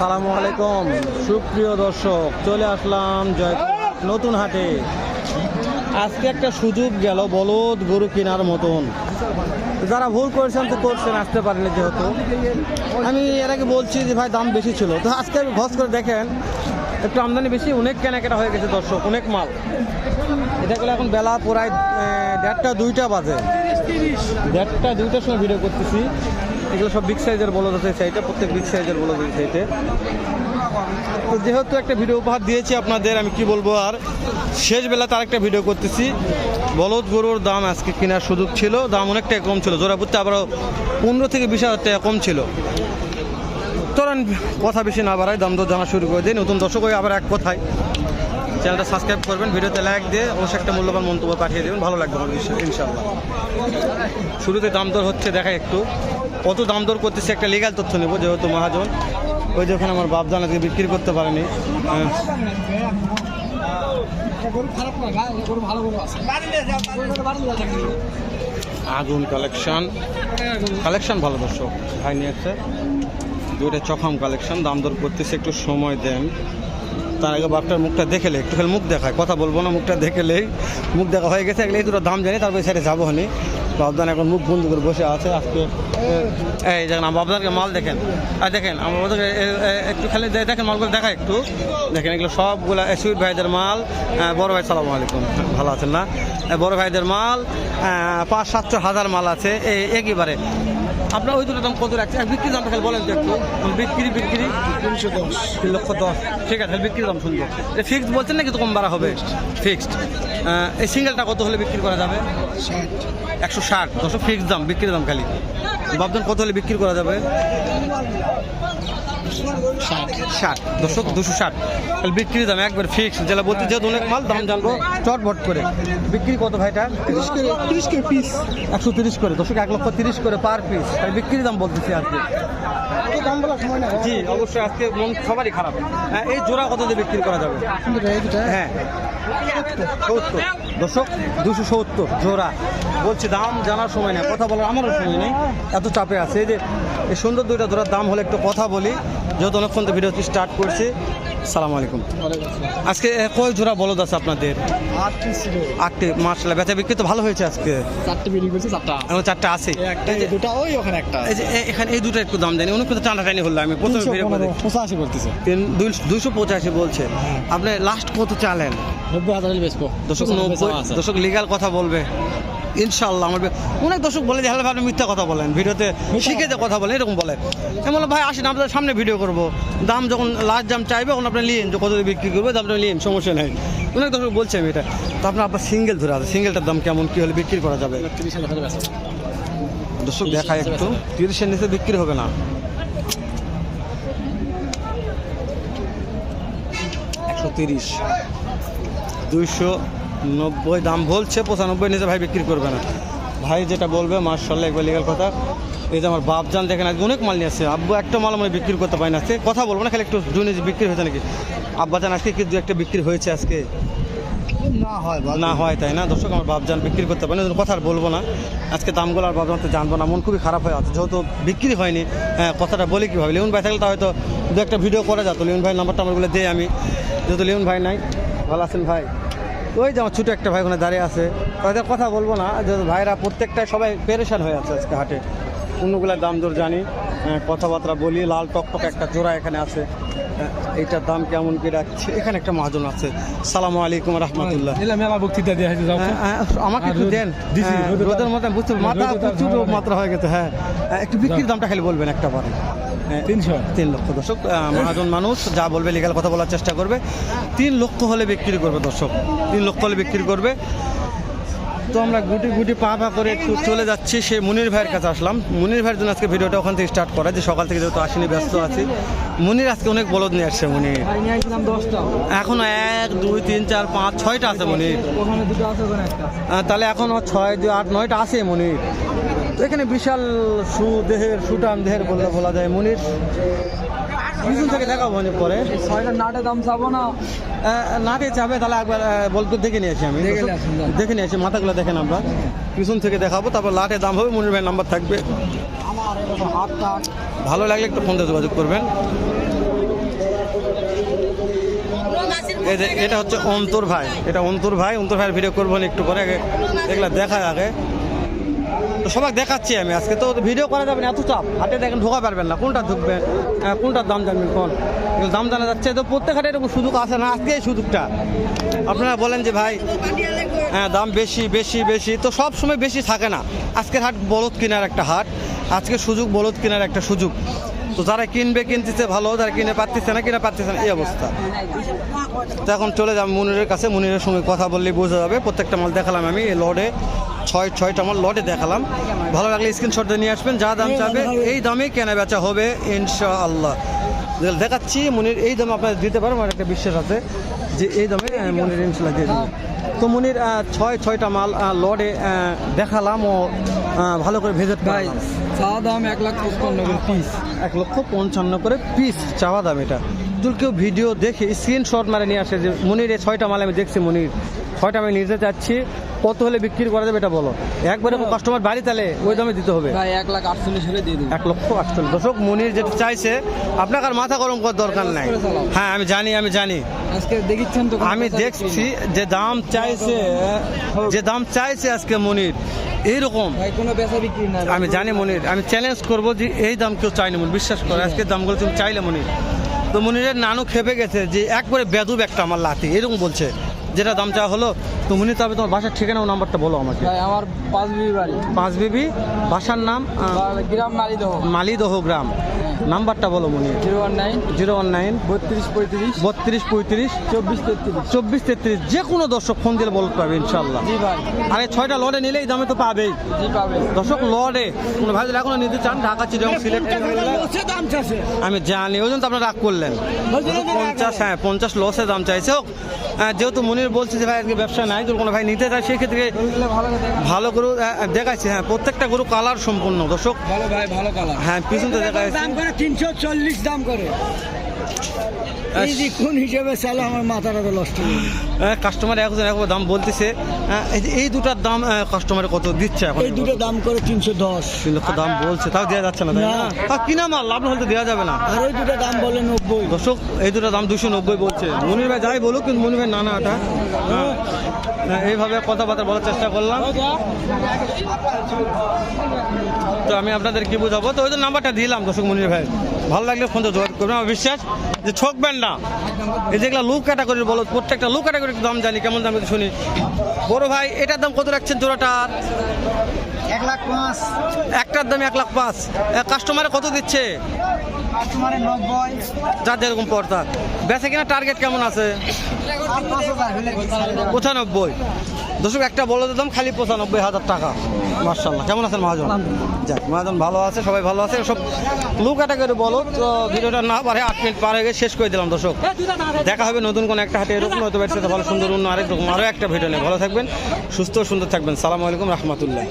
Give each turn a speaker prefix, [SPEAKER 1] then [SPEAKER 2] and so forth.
[SPEAKER 1] আসসালামু আলাইকুম। সুপ্রিয় দর্শক, চলে আসলাম জয় নতুন হাটে। আজকে একটা সুযোগ গেল বলদ গরু কেনার মতন। যারা ভুল করেছেন তো করছেন, আসতে পারেনি যেহেতু। আমি এর আগে বলছি যে ভাই, দাম বেশি ছিল। তো আজকে আমি ঘস করে দেখেন, একটু আমদানি বেশি, অনেক কেনাকাটা হয়ে গেছে দর্শক, অনেক মাল। এটা করলে এখন বেলা প্রায় দেড়টা দুইটা বাজে। দেড়টা দুইটার সময় ভিডিও করতেছি। এগুলো সব বিগ সাইজের বলদ আছে সাইডে প্রত্যেক বিগ সাইজের বলদ আছে সাইডে তো যেহেতু একটা ভিডিও উপহার দিয়েছি আপনাদের, আমি কি বলব আর? শেষ বেলা তার একটা ভিডিও করতেছি। বলদ গরুর দাম আজকে কেনার সুযোগ ছিল, দাম অনেকটাই কম ছিল। বুঝতে আবারও পনেরো থেকে বিশ হাজার টাকা কম ছিল। চলেন কথা বেশি না বাড়াই, দাম দর জানা শুরু করে দিই। নতুন দর্শক হয়ে আবার এক কথায় চ্যানেলটা সাবস্ক্রাইব করবেন, ভিডিওতে লাইক দিয়ে অবশ্যই একটা মূল্যবান মন্তব্য পাঠিয়ে দেবেন, ভালো লাগবে আমার বিষয় ইনশাল্লাহ শুরুতে দাম দর হচ্ছে, দেখা একটু। কত দাম দর করতেছে একটা লিগাল তথ্য নেব, যেহেতু মহাজন। ওই যে ওখানে আমার বাপদান আজকে বিক্রি করতে পারেনি। আগুন কালেকশন কালেকশন ভালো দর্শক, ভাই নিয়ে আসছে দুইটা চখাম কালেকশন দাম দর করতেছে, একটু সময় দেন। তার আগে বাপটার মুখটা দেখেলে একটু খালি মুখ দেখায়, কথা বলব না, মুখটা দেখেলেই মুখ দেখা হয়ে গেছে এই দুটো দাম জানি, তারপরে সাইডে যাব হনি বাবদান এখন মুখ বন্ধ করে বসে আছে, আজকে এই দেখেন আমার বাবদানকে মাল দেখেন। আর দেখেন, আমার বাবদাকে একটু খালি দেখেন মালগুলো দেখা একটু। দেখেন, এগুলো সবগুলো সুইট ভাইদের মাল। বড় ভাই, সালাম আলাইকুম। ভালো আছেন না? বড় ভাইদের মাল পাঁচ, সাতশো হাজার মাল আছে এই একইবারে আপনার ওই দুটো দাম কত রাখছে আর বিক্রির দামটা খালি বলেন তো একটু। বিক্রি বিক্রি। তিনশো দশ। তিন লক্ষ দশ। ঠিক আছে বিক্রির দাম শুনব। এটা ফিক্সড বলছেন নাকি তো কম বাড়া হবে? ফিক্সড এই সিঙ্গেলটা কত হলে বিক্রি করা যাবে? একশো ষাট। দশ ফিক্সড দাম বিক্রির দাম খালি। ভাবছেন কত হলে বিক্রি করা যাবে? ষাট। দশক দুশো ষাট। তাহলে বিক্রির দাম একবার ফিক্স যেটা বলতে যেহেতু অনেক মাল দাম জানব। চটবট করে। বিক্রি কত ভাইটা তিরিশ করে তিরিশ করে পিস একশো তিরিশ করে। দশক এক লক্ষ তিরিশ করে পার পিস তাই বিক্রির দাম বলতেছি আজকে। জি অবশ্যই আজকে মন সবারই খারাপ। হ্যাঁ, এই জোড়া কত দিয়ে বিক্রি করা যাবে? হ্যাঁ। সত্তর। দশক দুশো সত্তর জোড়া। বলছি দাম জানার সময় নেই কথা বলার আমারও সময় নেই। এত চাপে আছে। এই যে এই সুন্দর দুইটা জোড়ার দাম হলে একটু কথা বলি। যেহেতু অনেকক্ষণ তো ভিডিওটি স্টার্ট করছি সালাম আলাইকুম। আজকে কয় জোড়া বলদ আছে আপনাদের? আটটি মার্শাল বেচা বিক্রি তো ভালো হয়েছে আজকে।
[SPEAKER 2] চারটে চারটা।
[SPEAKER 1] আছে। এখানে এই দুটো একটু দাম জানি অনেক কিন্তু টানা টানি হলো আমি প্রথমে
[SPEAKER 2] পঁচাশি
[SPEAKER 1] দুইশো পঁচাশি বলছে। আপনি লাস্ট কত চালেন?
[SPEAKER 2] নব্বই হাজার বেচবো।
[SPEAKER 1] দশক নব্বই দশক লিগাল কথা বলবে। ইনশাল্লাহ আমার অনেক দর্শক বলে যে হ্যালো ভাই আপনি মিথ্যা কথা বলেন। ভিডিওতে শিখে যে কথা বলেন এরকম বলে। আমি বললাম ভাই আসেন আপনাদের সামনে ভিডিও করব। দাম যখন লাস্ট দাম চাইবে তখন আপনি লিন যে কত বিক্রি করবে দামটা লিন সমস্যা নেই। অনেক দর্শক বলছে আমি এটা। তো আপনার আপনার সিঙ্গেল ধরে আছে। সিঙ্গেলটার দাম কেমন কি হলে বিক্রি করা যাবে? দর্শক দেখায় একটু। তিরিশের নিচে বিক্রি হবে না। একশো তিরিশ। দুইশো নব্বই দাম বলছে পঁচানব্বই নিচে ভাই বিক্রি করবে না। ভাই যেটা বলবে মার্শাল্লাহ একবার লিগাল কথা। এই যে আমার বাপ জান দেখেন আজকে অনেক মাল নিয়ে আসছে। আব্বু একটা মাল মানে বিক্রি করতে পারি না। আজকে কথা বলব না খালি একটু জুনি বিক্রি হয়েছে নাকি। আব্বা জান আজকে কি দু একটা বিক্রি হয়েছে আজকে?
[SPEAKER 2] না হয়
[SPEAKER 1] না হয় তাই না? দর্শক আমার বাপজান বিক্রি করতে পারে না কথা আর বলব না। আজকে দামগুলো আর বাপজান তো জানব না মন খুবই খারাপ হয়ে আছে। যেহেতু বিক্রি হয়নি হ্যাঁ কথাটা বলি কীভাবে? লিউন ভাই থাকলে তা হয়তো দু একটা ভিডিও করা যেত। লিউন ভাই নাম্বারটা আমারগুলো দেয় আমি। যেহেতু লিউন ভাই নাই ভালো আছেন ভাই? ওই যে আমার ছোটো একটা ভাই ওখানে দাঁড়িয়ে আছে। তাদের কথা বলব না যে ভাইরা প্রত্যেকটা সবাই পেরেশান হয়ে আছে আজকে হাটে। অন্যগুলোর দাম দর জানি হ্যাঁ, কথাবার্তা বলি লাল টকটক একটা জোড়া এখানে আছে। হ্যাঁ, এইটার দাম কেমন কি রাখছে? এখানে একটা মহাজন আছে। সালাম আলাইকুম রহমতুল্লাহ।
[SPEAKER 2] মেলা বক্তৃতা দেওয়া তো।
[SPEAKER 1] হ্যাঁ, হ্যাঁ, আমাকে একটু দেন। হ্যাঁ, রোদের
[SPEAKER 2] তো-
[SPEAKER 1] মধ্যে বুঝতে মাথা প্রচুর মাত্রা হয়ে গেছে হ্যাঁ। হ্যাঁ, একটু বিক্রির দামটা খালি বলবেন একটা বারে। হ্যাঁ,
[SPEAKER 2] তিনশো।
[SPEAKER 1] তিন লক্ষ দর্শক মহাজন মানুষ যা বলবে লিগাল কথা বলার চেষ্টা করবে। তিন লক্ষ হলে বিক্রি করবে দর্শক। তিন লক্ষ হলে বিক্রি করবে। তো আমরা গুটি গুটি পা পা করে একটু চলে যাচ্ছি। সে মুনির ভাইয়ের কাছে আসলাম। মুনির ভাইয়ের জন্য আজকে ভিডিওটা ওখান থেকে স্টার্ট করা। যে সকাল থেকে যেহেতু আসেনি ব্যস্ত আছি। মুনির আজকে অনেক বলদ নিয়ে আসছে মুনির। এখন এক দুই তিন চার পাঁচ ছয়টা আছে মুনির। তাহলে এখনও ছয় দুই আট নয়টা আছে মনির। তো এখানে বিশাল সু দেহের সুটান দেহের বললে বলা যায় মনির পিছন থেকে দেখাবো মনে পরে।
[SPEAKER 2] ছয়টা নাটে দাম চাবো না।
[SPEAKER 1] নাটে যাবে তাহলে একবার বলতে দেখে নিয়েছি আমি।
[SPEAKER 2] দেখে
[SPEAKER 1] নিয়েছি মাথাগুলো দেখেন আমরা। পিছন থেকে দেখাবো তারপর লাটে দাম হবে মনির ভাই নাম্বার থাকবে। ভালো লাগলে একটু ফোন দিয়ে যোগাযোগ করবেন। এটা হচ্ছে অন্তর ভাই। এটা অন্তর ভাই অন্তর ভাইয়ের ভিডিও করব একটু পরে আগে এগুলা দেখা আগে। তো সবাই দেখাচ্ছি আমি আজকে। তো ভিডিও করা যাবে না এত চাপ। হাতে দেখেন ঢোকা পারবেন না কোনটা ঢুকবেন আহ, কোনটার দাম জানবেন কোন? দাম জানা যাচ্ছে। তো প্রত্যেক হাটে এরকম সুযোগ আছে না? আজকে এই সুযোগটা। আপনারা বলেন যে ভাই হ্যাঁ দাম বেশি বেশি বেশি। তো সব সময় বেশি থাকে না। আজকের হাট বলদ কেনার একটা হাট। আজকে সুযোগ বলদ কেনার একটা সুযোগ। তো যারা কিনবে কিনতেছে ভালো যারা কিনে পারতেছে না কিনে পারতেছে না এই অবস্থা। তো এখন চলে যাব মুনিরের কাছে মুনিরের সঙ্গে কথা বললে বোঝা যাবে। প্রত্যেকটা মাল দেখালাম আমি এই লডে ছয় ছয়টা মাল লডে দেখালাম। ভালো লাগলে স্ক্রিনশট দিয়ে নিয়ে আসবেন যা দাম চাবে এই দামেই কেনা বেচা হবে ইনশাআল্লাহ। দেখাচ্ছি মুনির এই দাম আপনার দিতে পারব আমার একটা বিশ্বাস আছে যে এই দামে মুনির ইনশাল্লাহ দিয়ে দেবে। তো মুনির ছয় ছয়টা মাল লডে দেখালাম ও ভালো করে ভেজে
[SPEAKER 2] ভাই চা দাম এক লাখ পঁচপান্ন করে পিস
[SPEAKER 1] এক লক্ষ পঞ্চান্ন করে পিস চাওয়া দাম এটা। যদি কেউ ভিডিও দেখে স্ক্রিনশট মারে নিয়ে আসে যে মনির এই ছয়টা মাল আমি দেখছি মনির ছয়টা আমি নিতে চাচ্ছি কত হলে বিক্রি করা যাবে এটা বলো। একবারে কাস্টমার বাড়ি তাহলে ওই দামে দিতে হবে।
[SPEAKER 2] এক লাখ আটচল্লিশ হলে দিয়ে দেবো।
[SPEAKER 1] এক লক্ষ আটচল্লিশ। দর্শক মনির যেটা চাইছে আপনাকে আর মাথা গরম করার দরকার নাই। হ্যাঁ আমি জানি আমি জানি।
[SPEAKER 2] আজকে দেখিচ্ছেন তো
[SPEAKER 1] আমি দেখছি যে দাম চাইছে যে দাম চাইছে আজকে মনির। এইরকম আমি জানি মনির আমি চ্যালেঞ্জ করব যে এই দাম কেউ চাইনি মনির বিশ্বাস করে আজকে দামগুলো তুমি চাইলে মনির। তো মনিরের নানু খেপে গেছে যে একবারে বেদুব একটা আমার লাতি এরকম বলছে। যেটা দাম চাওয়া হলো তো মনির তবে তোমার বাসার ঠিকানা ও নাম্বারটা বলো আমাকে।
[SPEAKER 2] ভাই আমার পাঁচ বিবি বাড়ি।
[SPEAKER 1] পাঁচ বিবি বাসার নাম
[SPEAKER 2] গ্রাম মালিদহ।
[SPEAKER 1] মালিদহ গ্রাম। নাম্বারটা বলো Monir
[SPEAKER 2] zero one nine.
[SPEAKER 1] Zero one nine.
[SPEAKER 2] বত্রিশ পঁয়ত্রিশ।
[SPEAKER 1] বত্রিশ পঁয়ত্রিশ।
[SPEAKER 2] চব্বিশ তেত্রিশ।
[SPEAKER 1] চব্বিশ তেত্রিশ। যে কোনো দর্শক ফোন দিলে বলতে পারবে ইনশাল্লাহ
[SPEAKER 2] জি ভাই।
[SPEAKER 1] আরে ছয়টা লড়ে নিলেই দামে তো পাবেই।
[SPEAKER 2] জি পাবে।
[SPEAKER 1] দর্শক লড়ে। কোনো ভাই এখনও নিতে চান ঢাকা চিরং সিলেট
[SPEAKER 2] দাম
[SPEAKER 1] আমি জানি ওই জন্য তো আপনারা রাগ করলেন। পঞ্চাশ হ্যাঁ পঞ্চাশ লসে দাম চাইছে। যেহেতু মনির বলছে যে ভাই আজকে ব্যবসা নাই যদি কোনো ভাই নিতে চায় সেক্ষেত্রে
[SPEAKER 2] ভালো
[SPEAKER 1] গরু দেখাচ্ছে হ্যাঁ প্রত্যেকটা গরু কালার সম্পূর্ণ দর্শক।
[SPEAKER 2] ভালো ভাই ভালো কালার
[SPEAKER 1] হ্যাঁ পিছন তো দেখা যাচ্ছে
[SPEAKER 2] দাম করে তিনশো চল্লিশ দাম করে। কোন হিসেবে চালে আমার মাথাটা তো নষ্ট
[SPEAKER 1] কাস্টমার একজন একবার দাম বলতেছে। এই এই দুটার দাম কাস্টমারে কত দিচ্ছে এখন?
[SPEAKER 2] এই দুটো দাম করে তিনশো দশ।
[SPEAKER 1] লক্ষ দাম বলছে তাও দেওয়া যাচ্ছে না। তা কিনা মাল? লাভ হলে তো দেওয়া যাবে না।
[SPEAKER 2] আর ওই দুটো দাম বলে নব্বই।
[SPEAKER 1] দর্শক এই দুটো দাম দুশো নব্বই বলছে। মনির ভাই যাই বলুক কিন্তু মনির ভাই না না এটা। এইভাবে কথাবার্তা বলার চেষ্টা করলাম। তো আমি আপনাদের কি বুঝাবো? তো ওই নাম্বারটা দিলাম দর্শক মনির ভাই। ভালো লাগলে ফোন তো যোগাযোগ করবেন আমার বিশ্বাস যে ঠকবেন না। এই যেগুলো লুক ক্যাটাগরির বলো প্রত্যেকটা লুক ক্যাটাগরির দাম জানি কেমন দাম শুনি। বড় ভাই এটার দাম কত রাখছেন জোড়াটার?
[SPEAKER 2] এক লাখ পাঁচ।
[SPEAKER 1] একটার দাম এক লাখ পাঁচ। কাস্টমারে কত দিচ্ছে? যার যেরকম পড়তা বেচে কিনা টার্গেট কেমন আছে? পঁচানব্বই। দর্শক একটা বলে দিতাম খালি পঁচানব্বই হাজার টাকা। মার্শাল্লাহ কেমন আছেন মহাজন? যাক মহাজন ভালো আছে সবাই ভালো আছে। সব লু ক্যাটাগরি বলো তো ভিডিওটা না পারে আট মিনিট পার হয়ে গিয়ে শেষ করে দিলাম দর্শক। দেখা হবে নতুন কোনো একটা হাটে এরকম হয়তো ভালো সুন্দর অন্য আরেক রকম আরও একটা ভিডিও নেই ভালো থাকবেন সুস্থ সুন্দর থাকবেন। সালাম আলাইকুম রহমতুল্লাহ।